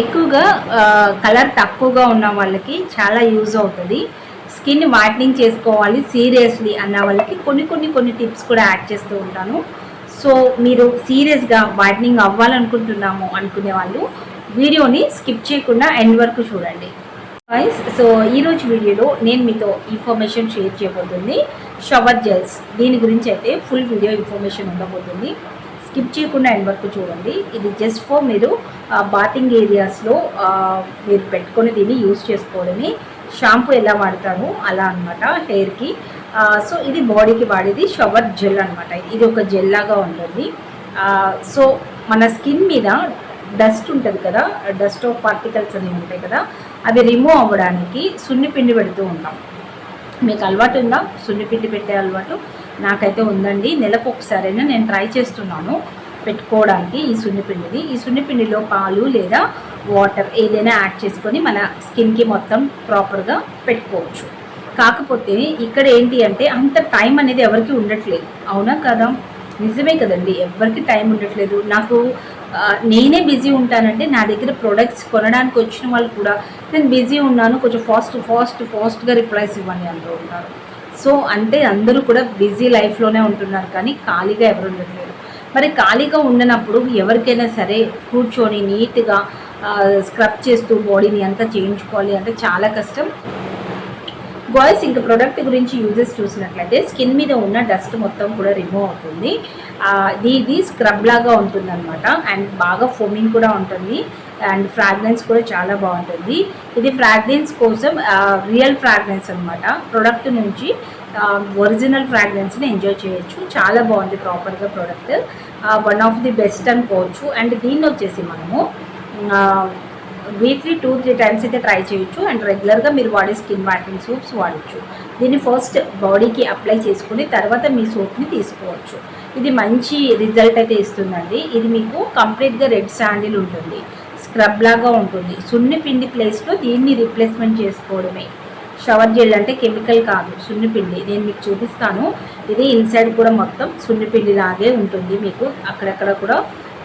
ఎక్కువగా కలర్ తక్కువగా ఉన్న వాళ్ళకి చాలా యూజ్ అవుతుంది. స్కిన్ వైట్నింగ్ చేసుకోవాలి సీరియస్లీ అన్న వాళ్ళకి కొన్ని కొన్ని కొన్ని టిప్స్ కూడా యాడ్ చేస్తూ ఉంటాను. సో మీరు సీరియస్గా వైట్నింగ్ అవ్వాలనుకుంటున్నాము అనుకునే వాళ్ళు వీడియోని స్కిప్ చేయకుండా ఎండ్ వరకు చూడండి. వైస్ సో ఈరోజు వీడియోలో నేను మీతో ఇన్ఫర్మేషన్ షేర్ చేయబోతుంది. Shower gels. దీని గురించి అయితే ఫుల్ వీడియో ఇన్ఫర్మేషన్ ఉండబోతుంది. స్కిప్ చేయకుండా ఎండ్ వరకు చూడండి. ఇది జస్ట్ ఫర్ మీరు బాతింగ్ ఏరియాస్లో మీరు పెట్టుకొని దీన్ని యూస్ చేసుకోవడమే. షాంపూ ఎలా వాడతాను? అలా అనమాట హెయిర్కి సో ఇది బాడీకి వాడేది షవర్ జెల్ అనమాట ఇది ఒక జెల్ లాగా ఉంటుంది. సో మన స్కిన్ మీద డస్ట్ ఉంటుంది కదా డస్ట్ ఆఫ్ పార్టికల్స్ అనేవి ఉంటాయి కదా అవి రిమూవ్ అవ్వడానికి సున్నిపిండి పెడుతూ ఉంటాం. మీకు అలవాటు ఉందా? సున్నిపిండి పెట్టే అలవాటు? నాకైతే ఉందండి. నెలకు ఒకసారైనా నేను ట్రై చేస్తున్నాను పెట్టుకోవడానికి ఈ సున్నిపిండిని. ఈ సున్నిపిండిలో పాలు లేదా వాటర్ ఏదైనా యాడ్ చేసుకొని మన స్కిన్కి మొత్తం ప్రాపర్గా పెట్టుకోవచ్చు. కాకపోతే ఇక్కడ ఏంటి అంటే అంత టైం అనేది ఎవరికి ఉండట్లేదు. అవునా కదా? నిజమే కదండి. ఎవరికి టైం ఉండట్లేదు. నాకు నేనే బిజీ ఉంటానంటే నా దగ్గర ప్రొడక్ట్స్ కొనడానికి వచ్చిన వాళ్ళు కూడా నేను బిజీ ఉన్నాను. కొంచెం ఫాస్ట్ ఫాస్ట్ ఫాస్ట్గా రిప్లైస్ ఇవ్వండి అంటూ ఉంటారు. సో అంటే అందరూ కూడా బిజీ లైఫ్లోనే ఉంటున్నారు కానీ ఖాళీగా ఎవరు ఉండట్లేదు. మరి ఖాళీగా ఉండనప్పుడు ఎవరికైనా సరే కూర్చొని నీట్గా స్క్రబ్ చేస్తూ బాడీని అంతా చేయించుకోవాలి అంటే చాలా కష్టం. బాయ్స్ ఇంకా ప్రోడక్ట్ గురించి యూజెస్ చూసినట్లయితే స్కిన్ మీద ఉన్న డస్ట్ మొత్తం కూడా రిమూవ్ అవుతుంది. ఇది స్క్రబ్ లాగా ఉంటుంది అనమాట అండ్ బాగా ఫోమింగ్ కూడా ఉంటుంది. అండ్ ఫ్రాగ్రెన్స్ కూడా చాలా బాగుంటుంది. ఇది ఫ్రాగ్రెన్స్ కోసం రియల్ ఫ్రాగ్రెన్స్ అనమాట ప్రోడక్ట్ నుంచి ఒరిజినల్ ఫ్రాగ్రెన్స్ని ఎంజాయ్ చేయొచ్చు. చాలా బాగుంది ప్రాపర్గా product one of the best అనుకోవచ్చు అండ్ దీన్ని వచ్చేసి మనము వీక్లీ టూ త్రీ టైమ్స్ అయితే ట్రై చేయొచ్చు. అండ్ రెగ్యులర్గా మీరు వాడే స్కిన్ వాటింగ్ సోప్స్ వాడచ్చు. దీన్ని ఫస్ట్ బాడీకి అప్లై చేసుకుని తర్వాత మీ సోప్ని తీసుకోవచ్చు. ఇది మంచి రిజల్ట్ అయితే ఇస్తుందండి. ఇది మీకు కంప్లీట్గా రెడ్ శాండిల్ ఉంటుంది. స్క్రబ్ లాగా ఉంటుంది. సున్ని పిండి ప్లేస్లో దీన్ని రీప్లేస్మెంట్ చేసుకోవడమే. షవర్ జెల్ అంటే కెమికల్ కాదు సున్నిపిండి. నేను మీకు చూపిస్తాను. ఇది ఇన్సైడ్ కూడా మొత్తం సున్నిపిండి లాగే ఉంటుంది మీకు. అక్కడక్కడ కూడా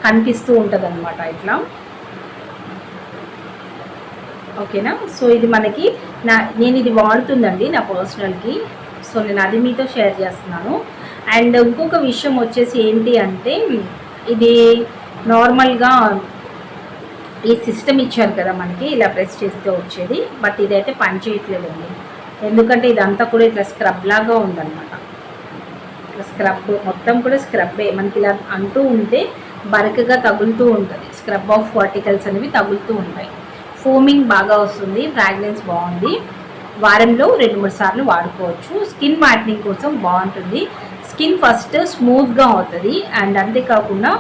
కనిపిస్తూ ఉంటుంది అనమాట ఇట్లా. ఓకేనా? సో ఇది మనకి నా నేను ఇది వాడుతుందండి నా పర్సనల్కి. సో నేను అది మీతో షేర్ చేస్తున్నాను. అండ్ ఇంకొక విషయం వచ్చేసి ఏంటి అంటే ఇది నార్మల్గా ఈ సిస్టమ్ ఇచ్చారు కదా మనకి ఇలా ప్రెస్ చేస్తే వచ్చేది. బట్ ఇదైతే పనిచేయట్లేదండి ఎందుకంటే ఇదంతా కూడా ఇట్లా స్క్రబ్ లాగా ఉందన్నమాట. ఇట్లా స్క్రబ్ మొత్తం కూడా స్క్రబ్బే మనకి ఇలా అంటూ ఉంటే బరకగా తగులుతూ ఉంటుంది. స్క్రబ్ ఆఫ్ పార్టికల్స్ అనేవి తగులుతూ ఉంటాయి. ఫోమింగ్ బాగా వస్తుంది ఫ్రాగ్రెన్స్ బాగుంది. వారంలో రెండు మూడు సార్లు వాడుకోవచ్చు. స్కిన్ వైట్నింగ్ కోసం బాగుంటుంది. స్కిన్ ఫస్ట్ స్మూత్గా అవుతుంది. అండ్ అంతేకాకుండా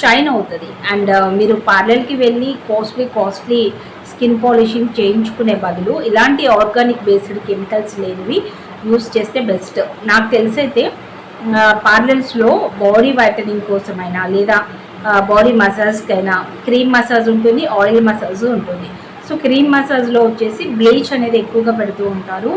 షైన్ అవుతుంది. అండ్ మీరు పార్లర్కి వెళ్ళి కాస్ట్లీ కాస్ట్లీ స్కిన్ పాలిషింగ్ చేయించుకునే బదులు ఇలాంటి ఆర్గానిక్ బేస్డ్ కెమికల్స్ లేనివి యూస్ చేస్తే బెస్ట్ నాకు తెలిసైతే పార్లర్స్లో బాడీ వైటనింగ్ కోసమైనా లేదా బాడీ మసాజ్కైనా క్రీమ్ మసాజ్ ఉంటుంది ఆయిల్ మసాజ్ ఉంటుంది. సో క్రీమ్ మసాజ్లో వచ్చేసి బ్లీచ్ అనేది ఎక్కువగా పెడుతూ ఉంటారు.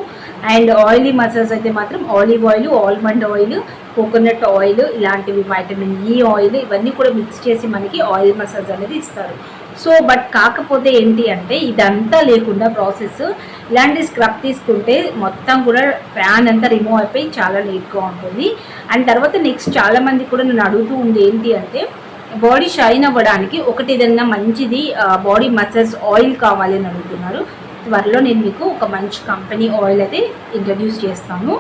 అండ్ ఆయిలీ మసాజ్ అయితే మాత్రం olive oil almond oil coconut oil ఇలాంటివి వైటమిన్ ఈ ఆయిల్ ఇవన్నీ కూడా మిక్స్ చేసి మనకి ఆయిల్ మసాజ్ అనేది ఇస్తారు. సో బట్ కాకపోతే ఏంటి అంటే ఇదంతా లేకుండా ప్రాసెస్ ఇలాంటి స్క్రబ్ తీసుకుంటే మొత్తం కూడా ఫ్యాన్ అంతా రిమూవ్ అయిపోయి చాలా నీట్గా ఉంటుంది. అండ్ తర్వాత నెక్స్ట్ చాలామంది కూడా నన్ను అడుగుతూ ఉంది ఏంటి అంటే బాడీ షైన్ అవ్వడానికి ఒకటి ఏదైనా మంచిది బాడీ మసాజ్ ఆయిల్ కావాలి అని అడుగుతున్నారు. త్వరలో నేను మీకు ఒక మంచి కంపెనీ ఆయిల్ అయితే ఇంట్రడ్యూస్ చేస్తాను.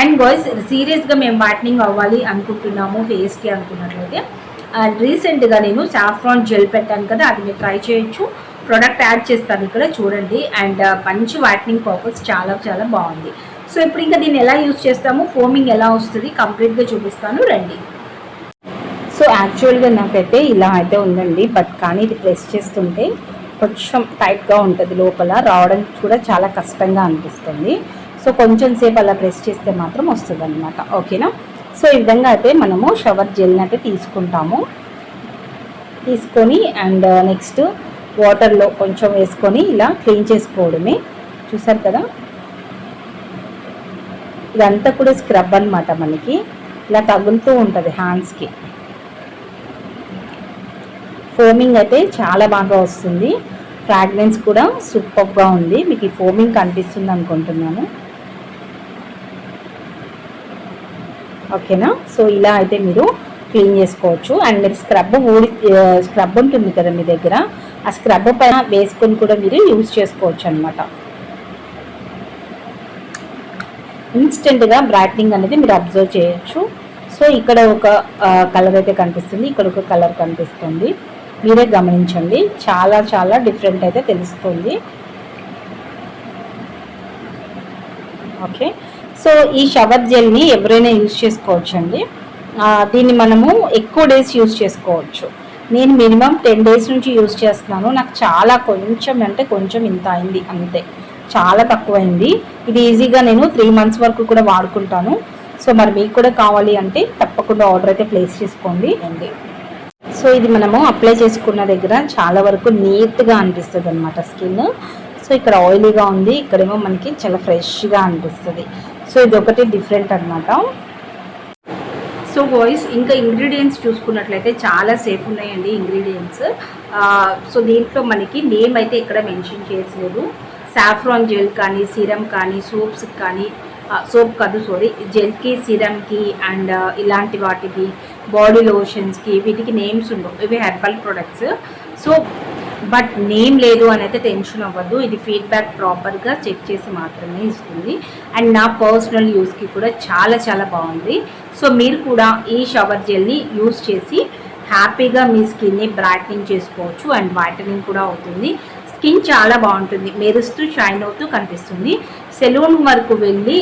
అండ్ బాయ్స్ సీరియస్గా మేము వాటినింగ్ అవ్వాలి అనుకుంటున్నాము ఫేస్కి అనుకున్నట్లయితే. అండ్ రీసెంట్గా నేను సాఫ్రాన్ జెల్ పెట్టాను కదా అది మీరు ట్రై చేయొచ్చు. ప్రోడక్ట్ యాడ్ చేస్తాను ఇక్కడ చూడండి. అండ్ uh, మంచి వాటనింగ్ పర్పస్ చాలా చాలా బాగుంది. సో ఇప్పుడు ఇంకా దీన్ని ఎలా యూజ్ చేస్తాము? ఫోమింగ్ ఎలా వస్తుంది? కంప్లీట్గా చూపిస్తాను. రండి. సో యాక్చువల్గా నాకైతే ఇలా అయితే ఉందండి. బట్ కానీ ఇది ప్రెస్ చేస్తుంటే కొంచెం టైట్గా ఉంటుంది లోపల రావడం కూడా చాలా కష్టంగా అనిపిస్తుంది. సో కొంచెం సేపు అలా ప్రెస్ చేస్తే మాత్రం వస్తుంది అనమాట ఓకేనా సో ఈ విధంగా అయితే మనము షవర్ జెల్ని అయితే తీసుకుంటాము. తీసుకొని అండ్ నెక్స్ట్ వాటర్లో కొంచెం వేసుకొని ఇలా క్లీన్ చేసుకోవడమే. చూసారు కదా? ఇదంతా కూడా స్క్రబ్ అన్నమాట మనకి. ఇలా తగులుతూ ఉంటుంది హ్యాండ్స్కి ఫోమింగ్ అయితే చాలా బాగా వస్తుంది. ఫ్రాగ్రెన్స్ కూడా సూపర్గా ఉంది. మీకు ఈ ఫోమింగ్ కనిపిస్తుంది అనుకుంటున్నాను. ఓకేనా సో ఇలా అయితే మీరు క్లీన్ చేసుకోవచ్చు. అండ్ మీరు స్క్రబ్ ఊడి స్క్రబ్ ఉంటుంది కదా మీ దగ్గర? ఆ స్క్రబ్ పైన వేసుకొని కూడా మీరు యూజ్ చేసుకోవచ్చు అనమాట ఇన్స్టెంట్గా బ్రైట్నింగ్ అనేది మీరు అబ్జర్వ్ చేయొచ్చు. సో ఇక్కడ ఒక కలర్ అయితే కనిపిస్తుంది. ఇక్కడ ఒక కలర్ కనిపిస్తుంది. మీరే గమనించండి. చాలా చాలా డిఫరెంట్ అయితే తెలుస్తుంది. ఓకే సో ఈ షవర్ జెల్ని ఎవరైనా యూజ్ చేసుకోవచ్చు అండి దీన్ని మనము ఎక్కువ డేస్ యూజ్ చేసుకోవచ్చు. నేను మినిమం టెన్ డేస్ నుంచి యూజ్ చేస్తున్నాను. నాకు చాలా కొంచెం అంటే కొంచెం ఇంత అయింది అంతే. చాలా తక్కువైంది. ఇది ఈజీగా నేను త్రీ మంత్స్ వరకు కూడా వాడుకుంటాను. సో మరి మీకు కూడా కావాలి అంటే తప్పకుండా ఆర్డర్ అయితే ప్లేస్ చేసుకోండి. అండి సో ఇది మనము అప్లై చేసుకున్న దగ్గర చాలా వరకు నీట్గా అనిపిస్తుంది అనమాట స్కిన్. సో ఇక్కడ ఆయిలీగా ఉంది ఇక్కడేమో మనకి చాలా ఫ్రెష్గా అనిపిస్తుంది. సో ఇది ఒకటి డిఫరెంట్ అనమాట సో బాయ్స్ ఇంకా ఇంగ్రీడియంట్స్ చూసుకున్నట్లయితే చాలా సేఫ్ ఉన్నాయండి ఇంగ్రీడియంట్స్ సో దీంట్లో మనకి నేమ్ అయితే ఇక్కడ మెన్షన్ చేసలేదు సాఫ్రాన్ జెల్ కానీ సిరమ్ కానీ సోప్స్ కానీ సోప్ కాదు సారీ జెల్కి సిరమ్కి అండ్ ఇలాంటి వాటికి బాడీ లోషన్స్కి వీటికి నేమ్స్ ఉండవు. ఇవి herbal products so but name లేదు అని అయితే టెన్షన్ అవ్వద్దు. ఇది ఫీడ్బ్యాక్ ప్రాపర్గా చెక్ చేసి మాత్రమే ఇస్తుంది. అండ్ నా పర్సనల్ యూస్కి కూడా చాలా చాలా బాగుంది. సో మీరు కూడా ఈ షవర్ జెల్ని యూస్ చేసి హ్యాపీగా మీ స్కిన్ని బ్రైట్నింగ్ చేసుకోవచ్చు అండ్ వైటనింగ్ కూడా అవుతుంది. స్కిన్ చాలా బాగుంటుంది. మెరుస్తూ షైన్ అవుతూ కనిపిస్తుంది. సెలూన్ వరకు వెళ్ళి